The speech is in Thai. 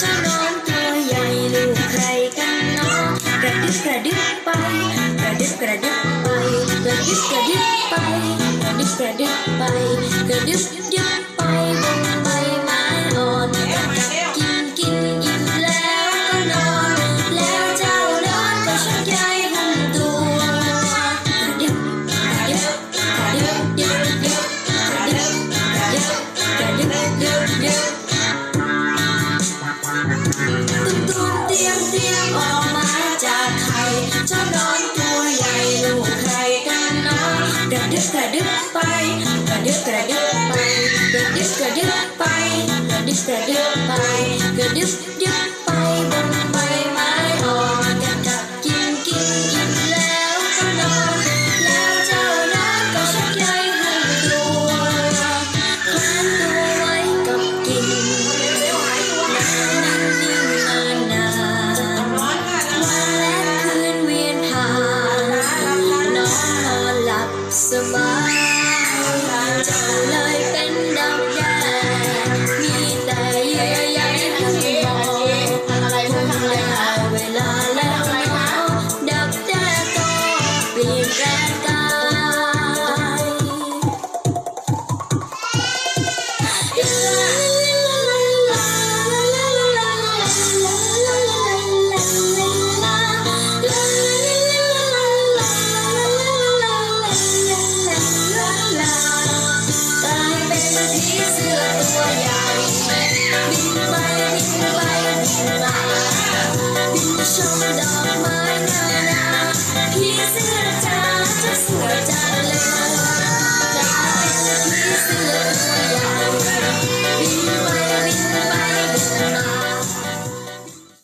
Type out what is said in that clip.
เจ้านอนตัวใหญ่ลูกใครกันเนาะกระดึบกระดึบไป กระดึบกระดึบไป กระดึบกระดึบไป กระดึบกระดึบไป กระดึบดึบไป ออกมาจากไข่เจ้านอนตัวใหญ่ลูกใครกันเนาะกระดึบกระดึบไปกระดึบกระดึบไปกระดึบกระดึบไปกระดึบกระดึบไปกระดึบดึบไปบ สบายเจ้าเลยเป็นดาวแดงมีแต่เยื่อใยให้มองคงแล้วเวลาแล้วดับแด้ก็เปลี่ยนแปลงกาย สื้อตัว